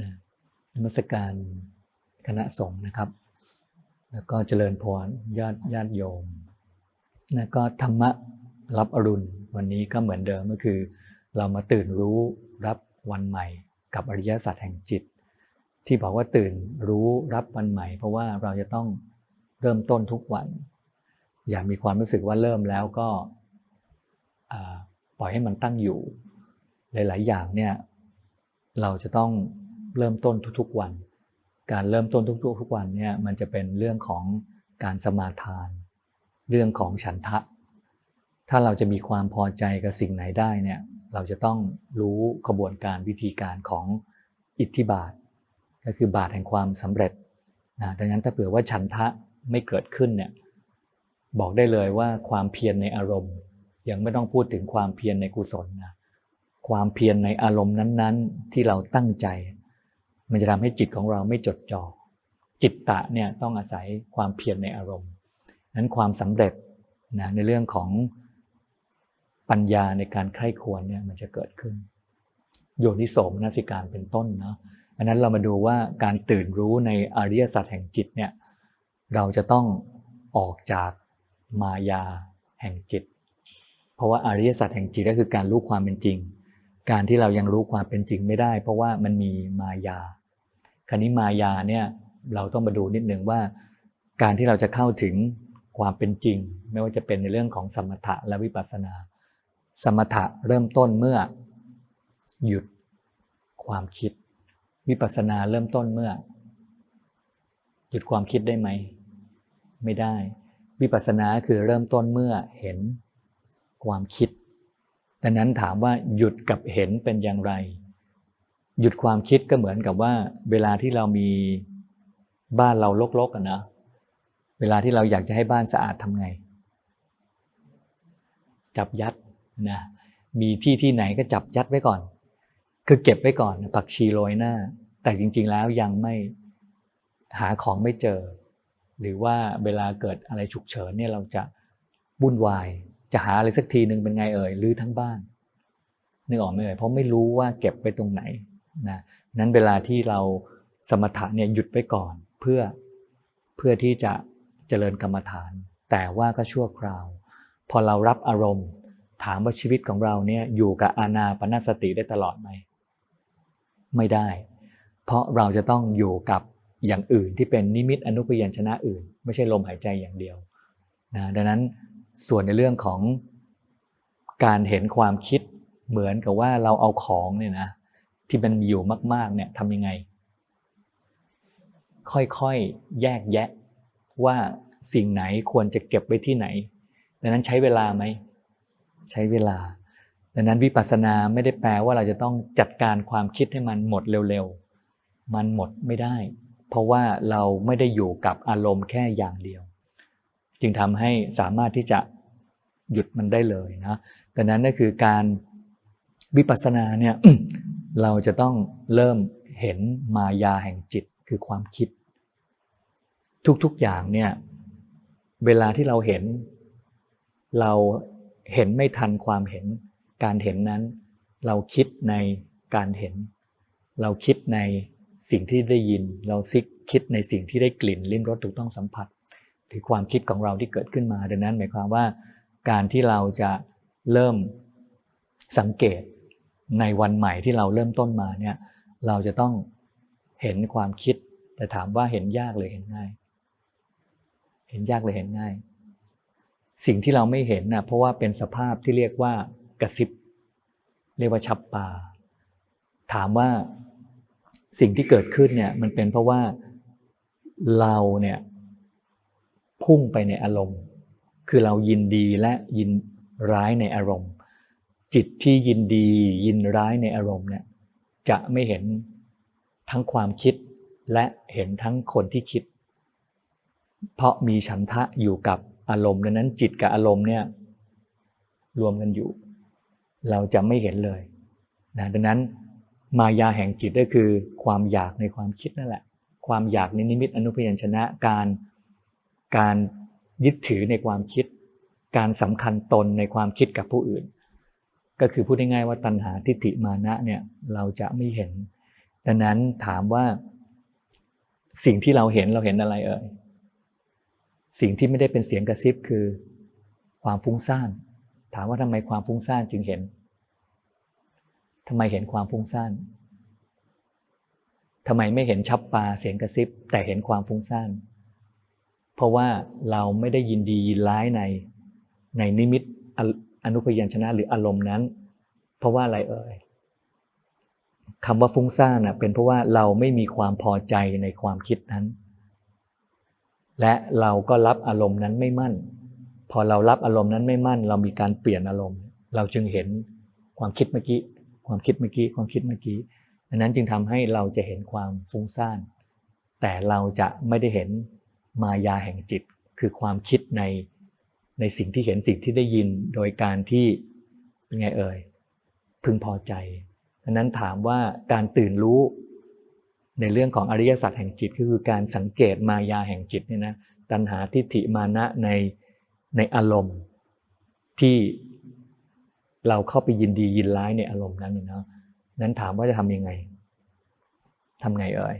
นะนมัสการคณะสงฆ์นะครับ แล้วก็เจริญพรญาติญาติโยมนะก็ธรรมะรับอรุณ วันนี้ก็เหมือนเดิมก็คือ เรามาตื่นรู้รับวันใหม่ กับอริยสัจแห่งจิต ที่บอกว่าตื่นรู้รับวันใหม่ เพราะว่าเราจะต้องเริ่มต้นทุกวัน อย่ามีความรู้สึกว่าเริ่มแล้วก็ปล่อยให้มันตั้งอยู่ หลาย ๆ อย่างเนี่ยเราจะต้อง เริ่มต้นทุกๆวัน การเริ่มต้นทุกๆทุกวันเนี่ยมันจะเป็นเรื่องของการสมาทาน เรื่องของฉันทะ ถ้าเราจะมีความพอใจกับสิ่งไหนได้เนี่ยเราจะต้องรู้ขบวนการวิธีการของอิทธิบาท ก็คือบาทแห่งความสำเร็จนะดังนั้นถ้าเผื่อว่าฉันทะไม่เกิดขึ้นเนี่ยบอกได้เลยว่าความเพียรในอารมณ์ ยังไม่ต้องพูดถึงความเพียรในกุศลนะความเพียรในอารมณ์นั้น ๆ ที่เราตั้งใจ มันจะทำให้จิตของเราไม่จดจ่อจิตตะเนี่ยต้องอาศัยความเพียรในอารมณ์ นั้นความสำเร็จนะในเรื่องของปัญญาในการใคร่ควรเนี่ยมันจะเกิดขึ้น โยนิโสมนสิการเป็นต้นเนาะอันนั้นเรามาดูว่าการตื่นรู้ในอริยสัจแห่งจิตเนี่ยเราจะต้องออกจากมายาแห่งจิต เพราะว่าอริยสัจแห่งจิตก็คือการรู้ความเป็นจริง การที่เรายังรู้ความเป็นจริงไม่ได้ เพราะว่ามันมีมายา คราวนี้มายาเนี่ยเราต้องมาดูนิดหนึ่งว่า การที่เราจะเข้าถึงความเป็นจริง ไม่ว่าจะเป็นในเรื่องของสมถะและวิปัสสนา สมถะเริ่มต้นเมื่อหยุดความคิด วิปัสสนาเริ่มต้นเมื่อ หยุดความคิดได้ไหม ไม่ได้ วิปัสสนาคือเริ่มต้นเมื่อเห็นความคิดดังนั้นถามว่าหยุดกับเห็นเป็นอย่างไร หยุดความคิดก็เหมือนกับว่า เวลาที่เรามีบ้านเราลกๆกันนะ เวลาที่เราอยากจะให้บ้านสะอาดทำไง จับยัดนะ มีที่ที่ไหนก็จับยัดไว้ก่อน คือเก็บไว้ก่อนผักชีโรยหน้า แต่จริง ๆ แล้วยังไม่หาของไม่เจอ หรือว่าเวลาเกิดอะไรฉุกเฉินเนี่ยเราจะวุ่นวาย จะหาอะไรสักทีหนึ่งเป็นไงเอ่ยรื้อทั้งบ้านนึกออกไหมเอ่ยเพราะไม่รู้ว่าเก็บไว้ตรงไหน นะนั้นเวลาที่เราสมถะเนี่ยหยุดไว้ก่อนเพื่อเพื่อที่จะเจริญกรรมฐาน แต่ว่าก็ชั่วคราว พอเรารับอารมณ์ ถามว่าชีวิตของเราเนี่ยอยู่กับอานาปนสติได้ตลอดไหมไม่ได้ เพราะเราจะต้องอยู่กับอย่างอื่นที่เป็นนิมิตอนุพยัญชนะอื่น ไม่ใช่ลมหายใจอย่างเดียวนะดังนั้นส่วนในเรื่องของการเห็นความคิดเหมือนกับว่าเราเอาของเนี่ยนะ ที่มันมีอยู่มาก ๆ เนี่ยทำยังไง ค่อยๆ แยกแยะว่าสิ่งไหนควรจะเก็บไว้ที่ไหน ดังนั้นใช้เวลาไหม ใช้เวลา ดังนั้นวิปัสสนาไม่ได้แปลว่าเราจะต้องจัดการความคิดให้มันหมดเร็วๆ มันหมดไม่ได้ เพราะว่าเราไม่ได้อยู่กับอารมณ์แค่อย่างเดียว จึงทำให้สามารถที่จะหยุดมันได้เลยนะดังนั้นนั่นคือการวิปัสสนาเนี่ย เราจะต้องเริ่มเห็นมายาแห่งจิตคือความคิด ทุกๆอย่างเนี่ยเวลาที่เราเห็น เราเห็นไม่ทันความเห็น การเห็นนั้น เราคิดในการเห็น เราคิดในสิ่งที่ได้ยิน เราซิกคิดในสิ่งที่ได้กลิ่นลิ้มรสถูกต้องสัมผัสหรือความคิดของเราที่เกิดขึ้นมา ดังนั้นหมายความว่า การที่เราจะเริ่มสังเกต ในวันใหม่ที่เราเริ่มต้นมาเนี่ยเราจะต้องเห็นความคิด แต่ถามว่าเห็นยากเลยเห็นง่าย เห็นยากเลยเห็นง่าย สิ่งที่เราไม่เห็นนะเพราะว่าเป็นสภาพที่เรียกว่ากระซิบ เรียกว่าชับปาถามว่าสิ่งที่เกิดขึ้นเนี่ยมันเป็นเพราะว่าเราเนี่ยพุ่งไปในอารมณ์ คือเรายินดีและยินร้ายในอารมณ์ จิตที่ยินดียินร้ายในอารมณ์เนี่ยจะไม่เห็นทั้งความคิดและเห็นทั้งคนที่คิด เพราะมีฉันทะอยู่กับอารมณ์ดังนั้น จิตกับอารมณ์เนี่ยรวมกันอยู่ เราจะไม่เห็นเลยนะดังนั้นมายาแห่งจิตก็คือ ความอยากในความคิดนั่นแหละ ความอยากในนิมิตอนุพยัญชนะการการยึดถือในความคิด การสำคัญตนในความคิดกับผู้อื่น ก็คือพูดง่ายๆว่าตัณหาทิฏฐิมานะเนี่ยเราจะไม่เห็นดังนั้นถามว่า สิ่งที่เราเห็นเราเห็นอะไรเอ่ยสิ่งที่ไม่ได้เป็นเสียงกระซิบคือความฟุ้งซ่าน ถามว่าทำไมความฟุ้งซ่านจึงเห็นทำไมเห็นความฟุ้งซ่านทำไมไม่เห็นชับปลาเสียงกระซิบ แต่เห็นความฟุ้งซ่าน เพราะว่าเราไม่ได้ยินดียินร้ายในในนิมิต อนุพยัญชนะหรืออารมณ์นั้น เพราะว่าอะไรเอ่ยคำว่าฟุ้งซ่านเป็นเพราะว่าเราไม่มีความพอใจในความคิดนั้น และเราก็รับอารมณ์นั้นไม่มั่น พอเรารับอารมณ์นั้นไม่มั่น เรามีการเปลี่ยนอารมณ์ เราจึงเห็นความคิดเมื่อกี้ ความคิดเมื่อกี้ ความคิดเมื่อกี้ดังนั้นจึงทำให้เราจะเห็นความฟุ้งซ่าน แต่เราจะไม่ได้เห็นมายาแห่งจิต คือความคิดใน ในสิ่งที่เห็นสิ่งที่ได้ยินโดยการที่เป็นไงเอ่ยพึงพอใจดังนั้นถามว่าการตื่นรู้ในเรื่องของอริยสัจแห่งจิตก็คือการสังเกตมายาแห่งจิตเนี่ยนะตัณหาทิฏฐิมานะในในอารมณ์ ที่เราเข้าไปยินดียินร้ายในอารมณ์นั้นเนาะนั้นถามว่าจะทำยังไงทำไงเอ่ย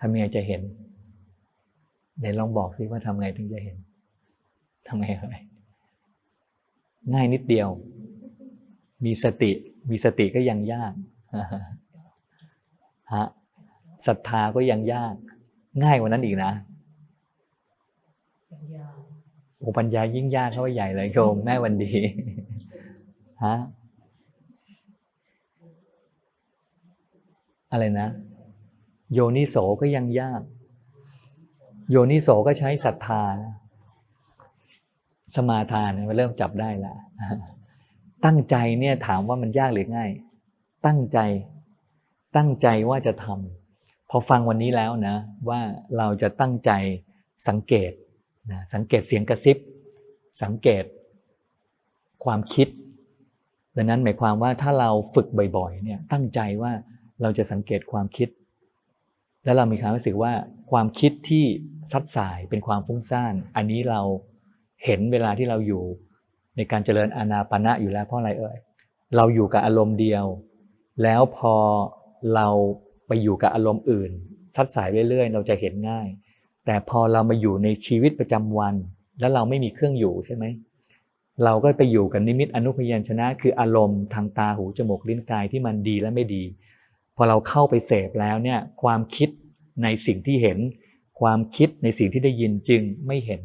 ทำยังไงจะเห็นไหนลองบอกสิว่าทำไงถึงจะเห็น ทำไงเอ่ยง่ายนิดเดียว มีสติ มีสติก็ยังยากฮะศรัทธาก็ยังยาก ง่ายกว่านั้นอีกนะโอ้ปัญญายิ่งยากเข้าไปใหญ่เลยโยมแม่วันดีฮะอะไรนะ โยนิโสก็ยังยาก โยนิโสก็ใช้ศรัทธา สมาทานมันเริ่มจับได้ล้วตั้งใจเนี่ยถามว่ามันยากหรือง่าย ตั้งใจ ตั้งใจว่าจะทำพอฟังวันนี้แล้วนะ ว่าเราจะตั้งใจสังเกตนะสังเกตเสียงกระซิบ สังเกตความคิด ดังนั้นหมายความว่าถ้าเราฝึกบ่อยๆเนี่ยตั้งใจว่าเราจะสังเกตความคิด แล้วเรามีความรู้สึกว่าความคิดที่ซัดสายเป็นความฟุ้งซ่าน อันนี้เรา เห็นเวลาที่เราอยู่ในการเจริญอานาปณะอยู่แล้วเพราะอะไรเอ่ยเราอยู่กับอารมณ์เดียว แล้วพอเราไปอยู่กับอารมณ์อื่น ซัดสายเรื่อยๆ เราจะเห็นง่าย แต่พอเรามาอยู่ในชีวิตประจำวัน แล้วเราไม่มีเครื่องอยู่ใช่ไหมเราก็ไปอยู่กับนิมิตอนุพยัญชนะ คืออารมณ์ทางตาหูจมูกลิ้นกายที่มันดีและไม่ดี พอเราเข้าไปเสพแล้วเนี่ยความคิดในสิ่งที่เห็น ความคิดในสิ่งที่ได้ยินจึงไม่เห็น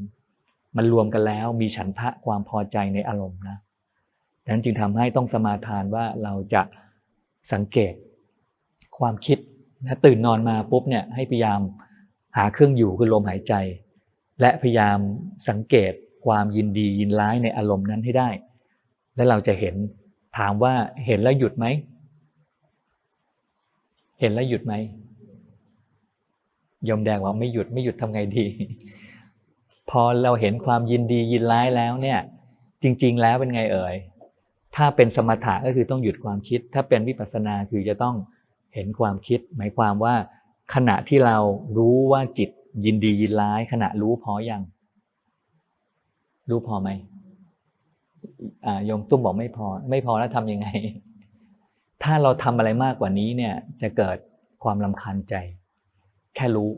มันรวมกันแล้วมีฉันทะความพอใจในอารมณ์นะดังนั้นจึงทำให้ต้องสมาทานว่าเราจะสังเกตความคิดนะตื่นนอนมาปุ๊บเนี่ยให้พยายามหาเครื่องอยู่คือลมหายใจ และพยายามสังเกตความยินดียินร้ายในอารมณ์นั้นให้ได้ และเราจะเห็นถามว่าเห็นแล้วหยุดไหม เห็นแล้วหยุดไหมยมแดงว่าไม่หยุดไม่หยุดทำไงดี พอเราเห็นความยินดียินร้ายแล้วเนี่ยจริง ๆ แล้วเป็นไงเอ่ยถ้าเป็นสมถะก็คือต้องหยุดความคิด ถ้าเป็นวิปัสสนาคือจะต้องเห็นความคิด หมายความว่า ขณะที่เรารู้ว่าจิตยินดียินร้าย ขณะรู้พออยังรู้พอไหมโยมตุ้มบอกไม่พอ ไม่พอแล้วทำยังไง ถ้าเราทำอะไรมากกว่านี้เนี่ยจะเกิดความลำคาญใจ แค่รู้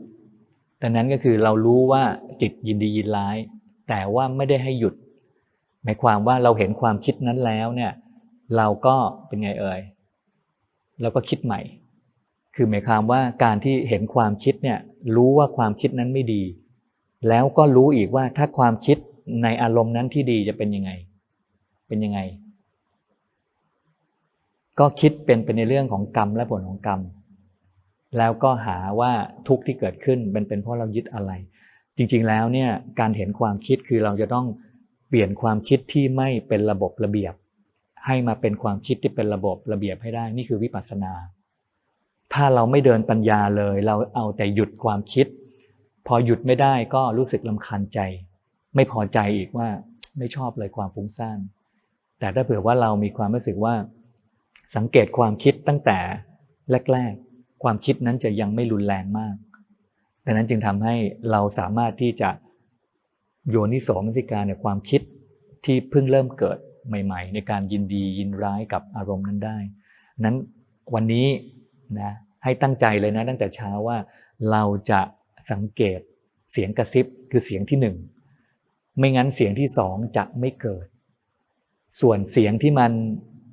ดังนั้นก็คือเรารู้ว่าจิตยินดียินร้าย แต่ว่าไม่ได้ให้หยุด หมายความว่าเราเห็นความคิดนั้นแล้วเนี่ยเราก็เป็นไงเอ่ยเราก็คิดใหม่ คือหมายความว่าการที่เห็นความคิดเนี่ยรู้ว่าความคิดนั้นไม่ดี แล้วก็รู้อีกว่าถ้าความคิดในอารมณ์นั้นที่ดีจะเป็นยังไง เป็นยังไง ก็คิดเป็นเป็นในเรื่องของกรรมและผลของกรรม แล้วก็หาว่าทุกข์ที่เกิดขึ้นเป็นเป็นเพราะเรายึดอะไร จริงๆแล้วเนี่ยการเห็นความคิดคือเราจะต้องเปลี่ยนความคิดที่ไม่เป็นระบบระเบียบ ให้มาเป็นความคิดที่เป็นระบบระเบียบให้ได้นี่คือวิปัสสนา ถ้าเราไม่เดินปัญญาเลย เราเอาแต่หยุดความคิด พอหยุดไม่ได้ก็รู้สึกลำคาญใจ ไม่พอใจอีกว่าไม่ชอบเลยความฟุ้งซ่านแต่ถ้าเผื่อว่าเรามีความรู้สึกว่าสังเกตความคิดตั้งแต่แรก ๆ ความคิดนั้นจะยังไม่รุนแรงมาก ดังนั้นจึงทำให้เราสามารถที่จะโยนิโสมนสิการในความคิดที่เพิ่งเริ่มเกิดใหม่ ๆ ในการยินดียินร้ายกับอารมณ์นั้นได้นั้นวันนี้นะให้ตั้งใจเลยนะตั้งแต่เช้าว่าเราจะสังเกตเสียงกระซิบคือเสียงที่หนึ่งไม่งั้นเสียงที่สองจะไม่เกิด ส่วนเสียงที่มัน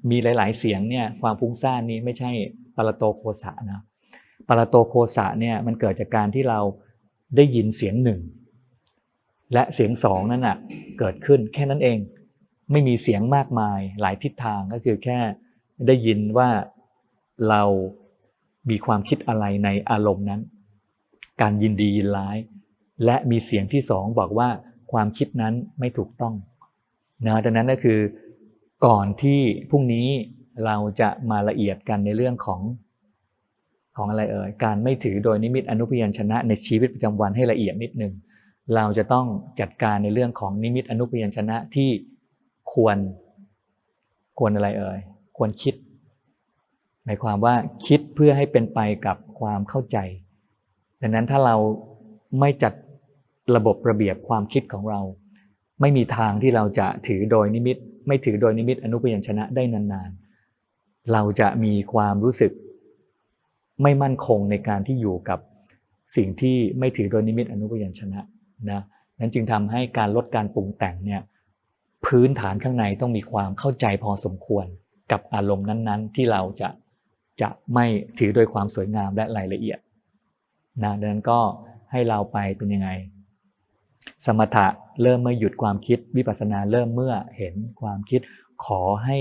มีหลาย ๆ เสียงเนี่ยความฟุ้งซ่านนี้ไม่ใช่ปรโตโคสะนะ ปรโตโคสะเนี่ยมันเกิดจากการที่เราได้ยินเสียงหนึ่ง และเสียงสองนั่นน่ะเกิดขึ้นแค่นั้นเองไม่มีเสียงมากมายหลายทิศทางก็คือแค่ได้ยินว่าเรามีความคิดอะไรในอารมณ์นั้น การยินดียินร้าย และมีเสียงที่สองบอกว่าความคิดนั้นไม่ถูกต้องนะดังนั้นก็คือก่อนที่พรุ่งนี้เราจะมาละเอียดกันในเรื่องของ ของอะไรเอ่ยการไม่ถือโดยนิมิตอนุพยัญชนะในชีวิตประจำวันให้ละเอียดนิดหนึ่งเราจะต้องจัดการในเรื่องของนิมิตอนุพยัญชนะที่ควรควรอะไรเอ่ยควรคิดหมายความว่าคิดเพื่อให้เป็นไปกับความเข้าใจ ดังนั้นถ้าเราไม่จัดระบบระเบียบความคิดของเรา ไม่มีทางที่เราจะถือโดยนิมิต ไม่ถือโดยนิมิตอนุพยัญชนะได้นานๆ เราจะมีความรู้สึก ไม่มั่นคงในการที่อยู่กับสิ่งที่ไม่ถือโดยนิมิตอนุพยัญชนะนะนั้นจึงทำให้การลดการปรุงแต่งเนี่ยพื้นฐานข้างในต้องมีความเข้าใจพอสมควรกับอารมณ์นั้นๆ ที่เราจะจะไม่ถือโดยความสวยงามและรายละเอียดนะดังนั้นก็ให้เราไปเป็นยังไง สมถะเริ่มเมื่อหยุดความคิดวิปัสสนาเริ่มเมื่อเห็นความคิด ขอให้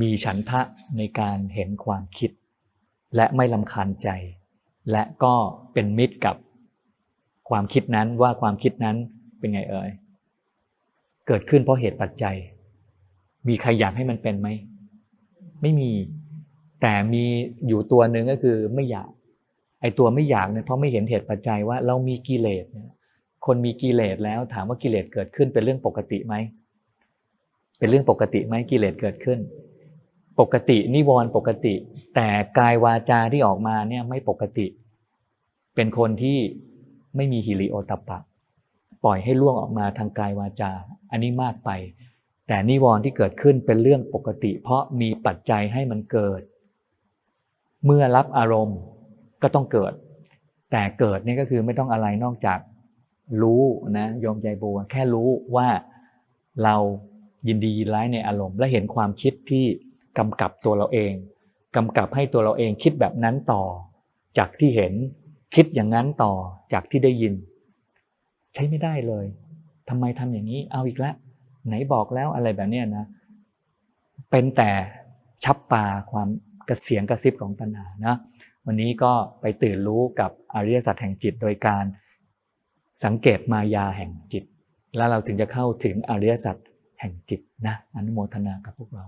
มีฉันทะในการเห็นความคิด และไม่ลำคาญใจ และก็เป็นมิตรกับความคิดนั้นว่าความคิดนั้นเป็นไงเอ่ยเกิดขึ้นเพราะเหตุปัจจัย มีใครอยากให้มันเป็นไหม ไม่มี แต่มีอยู่ตัวหนึ่งก็คือไม่อยาก ไอ้ตัวไม่อยากเนี่ยเพราะไม่เห็นเหตุปัจจัยว่าเรามีกิเลสคนมีกิเลสแล้วถามว่ากิเลสเกิดขึ้นเป็นเรื่องปกติไหม เป็นเรื่องปกติไหมกิเลสเกิดขึ้น ปกตินิวรณ์ปกติ แต่กายวาจาที่ออกมาเนี่ยไม่ปกติ เป็นคนที่ไม่มีฮิริโอตปปะ ปล่อยให้ล่วงออกมาทางกายวาจา อันนี้มากไป แต่นิวรณ์ที่เกิดขึ้นเป็นเรื่องปกติ เพราะมีปัจจัยให้มันเกิด เมื่อรับอารมณ์ก็ต้องเกิด แต่เกิดนี่ก็คือไม่ต้องอะไรนอกจากรู้นะยอมใจบัว แค่รู้ว่าเรายินดียินร้ายในอารมณ์ และเห็นความคิดที่ กำกับตัวเราเองกำกับให้ตัวเราเองคิดแบบนั้นต่อ จากที่เห็นคิดอย่างนั้นต่อจากที่ได้ยิน ใช้ไม่ได้เลยทำไมทำอย่างนี้เอาอีกแล้วไหนบอกแล้วอะไรแบบนี้นะ เป็นแต่ชับปาความกระเสียงกระซิบของตัณหานะ วันนี้ก็ไปตื่นรู้กับอริยสัจแห่งจิต โดยการสังเกตมายาแห่งจิต แล้วเราถึงจะเข้าถึงอริยสัจแห่งจิตนะอนุโมทนากับพวกเรา